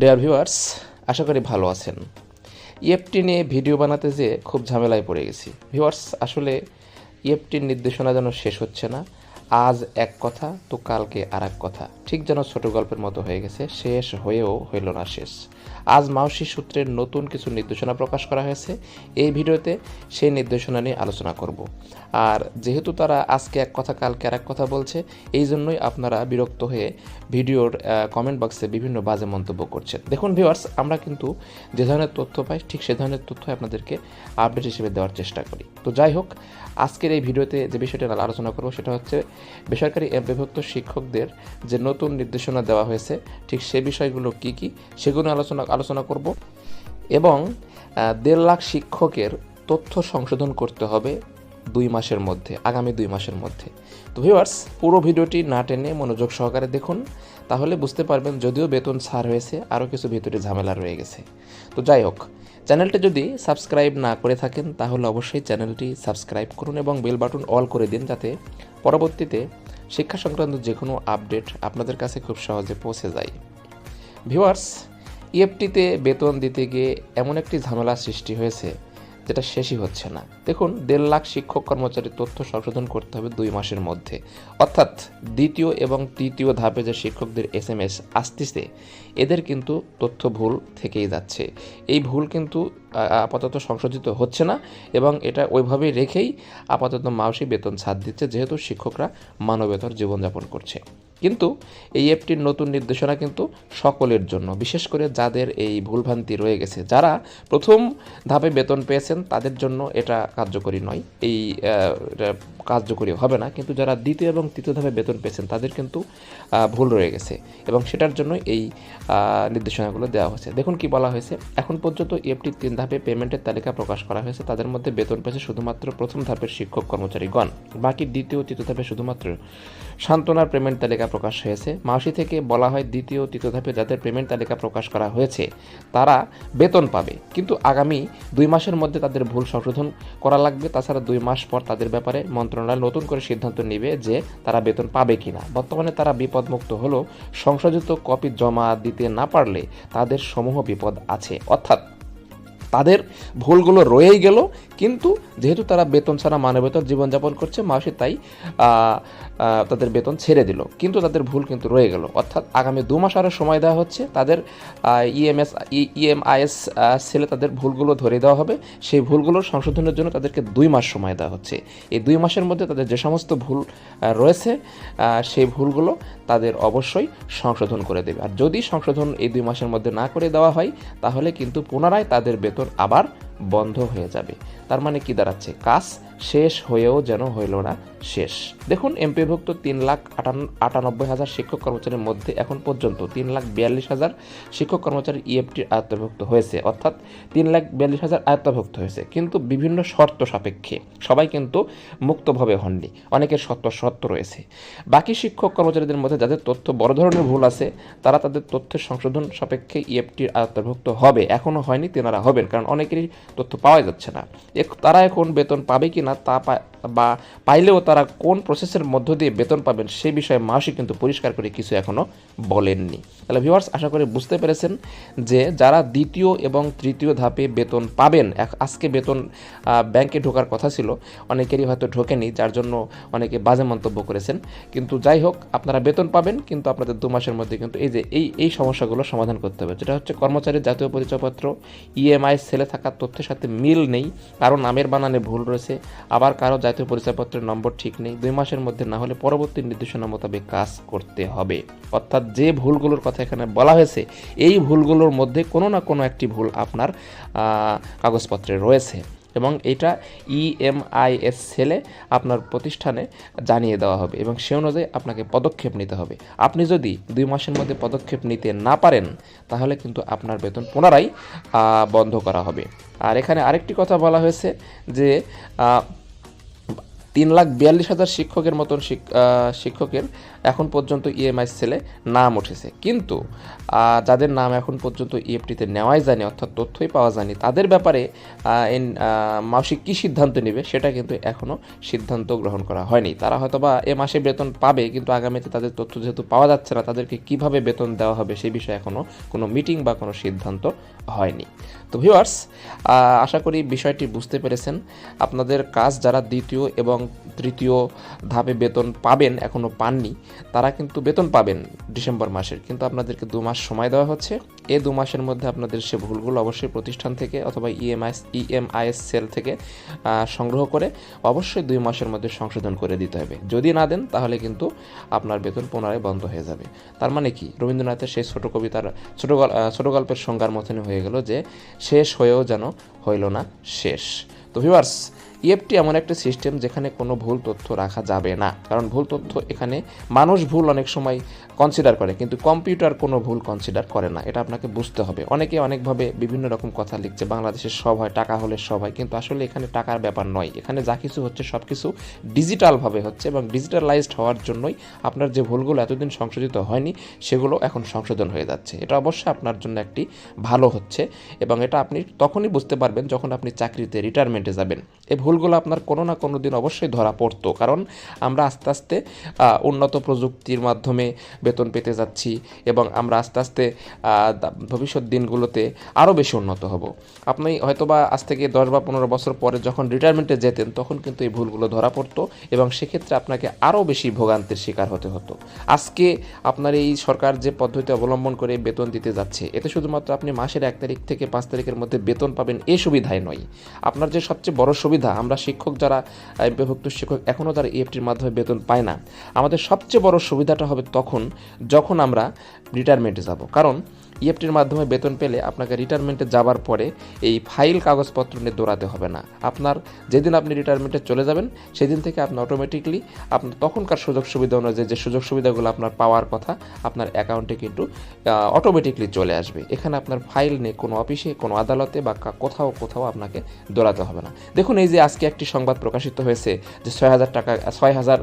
Dear viewers আশা করি ভালো আছেন। ইএফটি নিয়ে ভিডিও বানাতে যেয়ে খুব ঝামেলায় পড়ে গেছি। ভিউয়ার্স আসলে ইএফটির নির্দেশনা যেন শেষ হচ্ছে না আজ এক কথা, তো কালকে আর এক কথা। ঠিক যেন ছোট গল্পের মতো হয়ে গেছে, শেষ হয়েও হইল না শেষ। আজ মাউসি সূত্রের নতুন কিছু নির্দেশনা প্রকাশ করা হয়েছে। এই ভিডিওতে সেই নির্দেশনা নিয়ে আলোচনা করব। আর যেহেতু তারা আজকে এক কথা, কালকে আর এক কথা বলছে, এই জন্যই আপনারা বিরক্ত হয়ে ভিডিওর কমেন্ট বক্সে বিভিন্ন বাজে মন্তব্য করছেন। দেখুন ভিউয়ার্স আমরা কিন্তু যে ধরনের তথ্য পাই, ঠিক সে ধরনের তথ্য আপনাদেরকে আপডেট হিসেবে দেওয়ার চেষ্টা করি। তো যাই হোক, আজকের এই ভিডিওতে যে বিষয়টা আলোচনা করব, সেটা হচ্ছে বেসরকারি বিভক্ত শিক্ষকদের যে নতুন নির্দেশনা দেওয়া হয়েছে, ঠিক সে বিষয়গুলো কি কি সেগুলো আলোচনা আলোচনা করব। এবং দেড় লাখ শিক্ষকের তথ্য সংশোধন করতে হবে দুই মাসের মধ্যে, আগামী দুই মাসের মধ্যে। তো ভিউয়ার্স পুরো ভিডিওটি না টেনে মনোযোগ সহকারে দেখুন, তাহলে বুঝতে পারবেন যদিও বেতন ছাড় হয়েছে, আরও কিছু ভিতরে ঝামেলা রয়ে গেছে। তো যাই হোক চ্যানেলটি যদি সাবস্ক্রাইব না করে থাকেন, তাহলে অবশ্যই চ্যানেলটি সাবস্ক্রাইব করুন এবং বেল বাটন অল করে দিন যাতে পরবর্তীতে শিক্ষা সংক্রান্ত যে কোনো আপডেট আপনাদের কাছে খুব সহজে পৌঁছে যায়। ভিউয়ার্স ইএফটিতে বেতন দিতে গিয়ে এমন একটি ঝামেলা সৃষ্টি হয়েছে। যেটা শেষই হচ্ছে না। দেখুন, দেড় লাখ শিক্ষক কর্মচারীর তথ্য সংশোধন করতে হবে দুই মাসের মধ্যে। অর্থাৎ দ্বিতীয় এবং তৃতীয় ধাপে যে শিক্ষকদের এস এম এস আসতেছে, এদের কিন্তু তথ্য ভুল থেকেই যাচ্ছে। এই ভুল কিন্তু আপাতত সংশোধিত হচ্ছে না এবং এটা ওইভাবেই রেখেই আপাতত মাউসি বেতন ছাড় দিচ্ছে, যেহেতু শিক্ষকরা মানবেতর জীবনযাপন করছে। কিন্তু এই অ্যাপটির নতুন নির্দেশনা কিন্তু সকলের জন্য, বিশেষ করে যাদের এই ভুলভ্রান্তি রয়ে গেছে। যারা প্রথম ধাপে বেতন পেয়েছেন, তাদের জন্য এটা কার্যকরী নয়। এই কার্যকরী হবে না, কিন্তু যারা দ্বিতীয় এবং তৃতীয় ধাপে বেতন পেয়েছেন, তাদের কিন্তু ভুল রয়ে গেছে। এবং সেটার জন্য এই নির্দেশনাগুলো দেওয়া হয়েছে। দেখুন কি বলা হয়েছে, এখন পর্যন্ত ইএফটির তিন ধাপে পেমেন্টের তালিকা প্রকাশ করা হয়েছে। তাদের মধ্যে বেতন পেয়েছে শুধুমাত্র প্রথম ধাপের শিক্ষক কর্মচারীগণ। বাকি দ্বিতীয় তৃতীয় ধাপে শুধুমাত্র সান্ত্বনার পেমেন্ট তালিকা প্রকাশ হয়েছে। মাসি থেকে বলা হয় দ্বিতীয় তৃতীয় ধাপে যাদের পেমেন্ট তালিকা প্রকাশ করা হয়েছে, তারা বেতন পাবে। কিন্তু আগামী দুই মাসের মধ্যে তাদের ভুল সংশোধন করা লাগবে। তাছাড়া দুই মাস পর তাদের ব্যাপারে মন্ত্রণালয় নতুন করে সিদ্ধান্ত নেবে যে তারা বেতন পাবে কিনা। বর্তমানে তারা বিপদমুক্ত হলেও সংশোধিত কপি জমা দিতে না পারলে তাদের সমূহ বিপদ আছে। অর্থাৎ তাদের ভুলগুলো রয়েই গেল, কিন্তু যেহেতু তারা বেতন ছাড়া মানবেতর জীবনযাপন করছে, মাসে তাই তাদের বেতন ছেড়ে দিল। কিন্তু তাদের ভুল কিন্তু রয়ে গেল। অর্থাৎ আগামী দু মাস আরও সময় দেওয়া হচ্ছে, তাদের ইএমএস ইএমআইএস সেলে তাদের ভুলগুলো ধরে দেওয়া হবে। সেই ভুলগুলোর সংশোধনের জন্য তাদেরকে দুই মাস সময় দেওয়া হচ্ছে। এই দুই মাসের মধ্যে তাদের যে সমস্ত ভুল রয়েছে সেই ভুলগুলো তাদের অবশ্যই সংশোধন করে দেবে। আর যদি সংশোধন এই দুই মাসের মধ্যে না করে দেওয়া হয়, তাহলে কিন্তু পুনরায় তাদের বেতন আবার বন্ধ হয়ে যাবে। তার মানে কি দাঁড়াচ্ছে? কাজ শেষ হয়েও যেন হইল না, শেষ। দেখুন, এমপিভুক্ত তিন লাখ আটানব্বই হাজার শিক্ষক কর্মচারীর মধ্যে এখন পর্যন্ত তিন লাখ বিয়াল্লিশ হাজার শিক্ষক কর্মচারী ইএফটির আয়ত্তভুক্ত হয়েছে। অর্থাৎ তিন লাখ বিয়াল্লিশ হাজার আয়ত্তভুক্ত হয়েছে। কিন্তু বিভিন্ন শর্ত সাপেক্ষে, সবাই কিন্তু মুক্তভাবে হননি। অনেকের শর্ত শর্ত রয়েছে। বাকি শিক্ষক কর্মচারীদের মধ্যে যাদের তথ্য বড় ধরনের ভুল আছে, তারা তাদের তথ্যের সংশোধন সাপেক্ষে ইএফটির আয়ত্তভুক্ত হবে। এখনও হয়নি, তেনারা হবেন। কারণ অনেকেরই তথ্য পাওয়া যাচ্ছে না। তারা এখন বেতন পাবে কি না তা বা পাইলেও তারা কোন প্রসেসের মধ্য দিয়ে বেতন পাবেন সেই বিষয়ে মাসি কিন্তু পরিষ্কার করে কিছু এখনও বলেননি। তাহলে ভিউয়ার্স আশা করি বুঝতে পেরেছেন যে যারা দ্বিতীয় এবং তৃতীয় ধাপে বেতন পাবেন আজকে বেতন ব্যাংকে ঢোকার কথা ছিল, অনেকেরই হয়তো ঢোকেনি, যার জন্য অনেকে বাজে মন্তব্য করেছেন। কিন্তু যাই হোক, আপনারা বেতন পাবেন, কিন্তু আপনাদের দু মাসের মধ্যে কিন্তু এই যে, এই এই সমস্যাগুলো সমাধান করতে হবে। যেটা হচ্ছে কর্মচারীর জাতীয় পরিচয়পত্র ইএমআই সেলে থাকা তথ্যের সাথে মিল নেই, কারও নামের বানানে ভুল রয়েছে, আবার কারও জাতীয় পরিচয়পত্রের নম্বর ঠিক নেই। দুই মাসের মধ্যে না হলে পরবর্তী নির্দেশনা মোতাবেক কাজ করতে হবে। অর্থাৎ যে ভুলগুলোর কথা এখানে বলা হয়েছে, এই ভুলগুলোর মধ্যে কোনো না কোনো একটি ভুল আপনার কাগজপত্রে রয়েছে এবং এটা ইএমআইএস সেলে আপনার প্রতিষ্ঠানে জানিয়ে দেওয়া হবে এবং সে অনুযায়ী আপনাকে পদক্ষেপ নিতে হবে। আপনি যদি দুই মাসের মধ্যে পদক্ষেপ নিতে না পারেন, তাহলে কিন্তু আপনার বেতন পুনরায় বন্ধ করা হবে। আর এখানে আরেকটি কথা বলা হয়েছে যে তিন লাখ বিয়াল্লিশ হাজার শিক্ষকের মতন শিক- শিক্ষকের এখন পর্যন্ত ইএমআই সেলে নাম উঠেছে। কিন্তু যাদের নাম এখন পর্যন্ত ইএফটিতে নেওয়াই যায়নি, অর্থাৎ তথ্যই পাওয়া যায়নি, তাদের ব্যাপারে মাসিক কী সিদ্ধান্ত নেবে সেটা কিন্তু এখনও সিদ্ধান্ত গ্রহণ করা হয়নি। তারা হয়তো বা এ মাসে বেতন পাবে, কিন্তু আগামীতে তাদের তথ্য যেহেতু পাওয়া যাচ্ছে না, তাদেরকে কীভাবে বেতন দেওয়া হবে সেই বিষয়ে এখনও কোনো মিটিং বা কোনো সিদ্ধান্ত হয়নি। তো ভিউয়ার্স আশা করি বিষয়টি বুঝতে পেরেছেন। আপনাদের কাজ যারা দ্বিতীয় এবং তৃতীয় ধাপে বেতন পাবেন এখনও পাননি তারা কিন্তু বেতন পাবেন ডিসেম্বর মাসের। কিন্তু আপনাদেরকে দু মাস সময় দেওয়া হচ্ছে। এই দু মাসের মধ্যে আপনাদের সে ভুলগুলো অবশ্যই প্রতিষ্ঠান থেকে অথবা E ইএমআই ইএমআইএস সেল থেকে সংগ্রহ করে অবশ্যই দুই মাসের মধ্যে সংশোধন করে দিতে হবে। যদি না দেন, তাহলে কিন্তু আপনার বেতন পুনরায় বন্ধ হয়ে যাবে। তার মানে কি? রবীন্দ্রনাথের সেই ছোট কবিতার, ছোট ছোট গল্পের সংজ্ঞার মতনই হয়ে গেল যে, শেষ হয়েও যেন হইল না শেষ। তো ভিউয়ার্স ইএফটি এমন একটা সিস্টেম যেখানে কোনো ভুল তথ্য রাখা যাবে না। কারণ ভুল তথ্য এখানে মানুষ ভুল অনেক সময় কনসিডার করে, কিন্তু কম্পিউটার কোনো ভুল কনসিডার করে না। এটা আপনাকে বুঝতে হবে। অনেকে অনেকভাবে বিভিন্ন রকম কথা লিখছে, বাংলাদেশের সব হয় টাকা হলে সব হয় কিন্তু আসলে এখানে টাকার ব্যাপার নয়। এখানে যা কিছু হচ্ছে সব কিছু ডিজিটালভাবে হচ্ছে এবং ডিজিটালাইজড হওয়ার জন্যই আপনার যে ভুলগুলো এতদিন সংশোধিত হয়নি, সেগুলো এখন সংশোধন হয়ে যাচ্ছে। এটা অবশ্যই আপনার জন্য একটি ভালো হচ্ছে এবং এটা আপনি তখনই বুঝতে পারবেন যখন আপনি চাকরিতে রিটায়ারমেন্টে যাবেন। এই ভুলগুলো আপনার কোনো না কোনো দিন অবশ্যই ধরা পড়তো। কারণ আমরা আস্তে আস্তে উন্নত প্রযুক্তির মাধ্যমে বেতন পেতে যাচ্ছি এবং আমরা আস্তে আস্তে ভবিষ্যৎ দিনগুলোতে আরও বেশি উন্নত হব। আপনি হয়তোবা আজ থেকে দশ বা পনেরো বছর পরে যখন রিটায়ারমেন্টে যেতেন, তখন কিন্তু এই ভুলগুলো ধরা পড়তো এবং সেক্ষেত্রে আপনাকে আরও বেশি ভোগান্তির শিকার হতে হতো। আজকে আপনার এই সরকার যে পদ্ধতি অবলম্বন করে বেতন দিতে যাচ্ছে, এতে শুধুমাত্র আপনি মাসের এক তারিখ থেকে পাঁচ তারিখের মধ্যে বেতন পাবেন এই সুবিধাই নয়। আপনার যে সবচেয়ে বড় সুবিধা আমরা শিক্ষক যারা বিভক্ত শিক্ষক এখনও তারা ইএফটির মাধ্যমে বেতন পায় না। আমাদের সবচেয়ে বড় সুবিধাটা হবে তখন, যখন আমরা রিটায়ারমেন্টে যাব। কারণ ইএফটির মাধ্যমে বেতন পেলে আপনাকে রিটায়ারমেন্টে যাবার পরে এই ফাইল কাগজপত্র নিয়ে দৌড়াতে হবে না। আপনার যেদিন আপনি রিটায়ারমেন্টে চলে যাবেন, সেদিন থেকে আপনি অটোমেটিকলি আপনার তখনকার সুযোগ সুবিধা অনুযায়ী যে সুযোগ সুবিধাগুলো আপনার পাওয়ার কথা, আপনার অ্যাকাউন্টে কিন্তু অটোমেটিকলি চলে আসবে। এখানে আপনার ফাইল নেই কোনো অফিসে কোনো আদালতে বা কোথাও কোথাও আপনাকে দৌড়াতে হবে না। দেখুন এই যে আজকে একটি সংবাদ প্রকাশিত হয়েছে যে ছয় হাজার টাকা, ছয় হাজার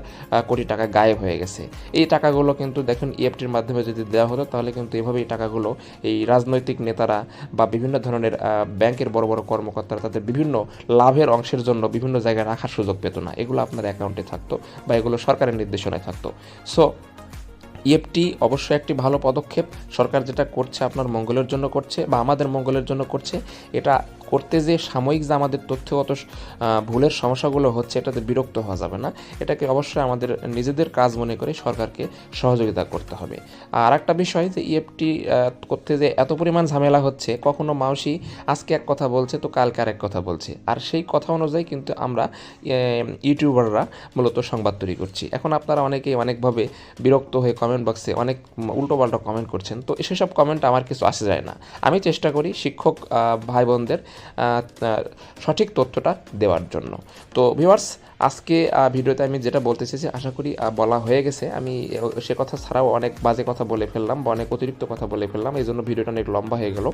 কোটি টাকা গায়েব হয়ে গেছে। এই টাকাগুলো কিন্তু দেখুন ইএফটির মাধ্যমে যদি দেওয়া হতো, তাহলে কিন্তু এভাবে এই টাকাগুলো এই রাজনৈতিক নেতারা বা বিভিন্ন ধরনের ব্যাংকের বড় বড় কর্মকর্তারা তাদের বিভিন্ন লাভের অংশের জন্য বিভিন্ন জায়গায় রাখার সুযোগ পেত না। এগুলো আপনার অ্যাকাউন্টে থাকতো বা এগুলো সরকারের নির্দেশনায় থাকতো। সো ইএফটি অবশ্যই একটি ভালো পদক্ষেপ। সরকার যেটা করছে আপনার মঙ্গলের জন্য করছে বা আমাদের মঙ্গলের জন্য করছে, এটা করতে যে সাময়িক যে আমাদের তথ্যগত ভুলের সমস্যাগুলো হচ্ছে এটাতে বিরক্ত হওয়া যাবে না। এটাকে অবশ্যই আমাদের নিজেদের কাজ মনে করে সরকারকে সহযোগিতা করতে হবে। আর একটা বিষয় যে ইএফটি করতে যে এত পরিমাণ ঝামেলা হচ্ছে, কখনো মাউসি আজকে এক কথা বলছে, তো কালকে আরেক কথা বলছে। আর সেই কথা অনুযায়ী কিন্তু আমরা ইউটিউবাররা মূলত সংবাদ তৈরি করছি। এখন আপনারা অনেকেই অনেকভাবে বিরক্ত হয়ে কমেন্ট বক্সে অনেক উল্টোপাল্টা কমেন্ট করছেন, তো সেসব কমেন্ট আমার কিছু আসে যায় না। আমি চেষ্টা করি শিক্ষক ভাই বোনদের সঠিক তথ্যটা দেওয়ার জন্য। তো ভিউয়ার্স আজকে ভিডিওতে আমি যেটা বলতে চেয়েছি আশা করি বলা হয়ে গেছে। আমি সে কথা ছাড়াও অনেক বাজে কথা বলে ফেললাম বা অনেক অতিরিক্ত কথা বলে ফেললাম। এই জন্য ভিডিওটা অনেক লম্বা হয়ে গেল।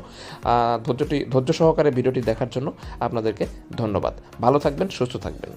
ধৈর্যটি, ধৈর্য সহকারে ভিডিওটি দেখার জন্য আপনাদেরকে ধন্যবাদ। ভালো থাকবেন, সুস্থ থাকবেন।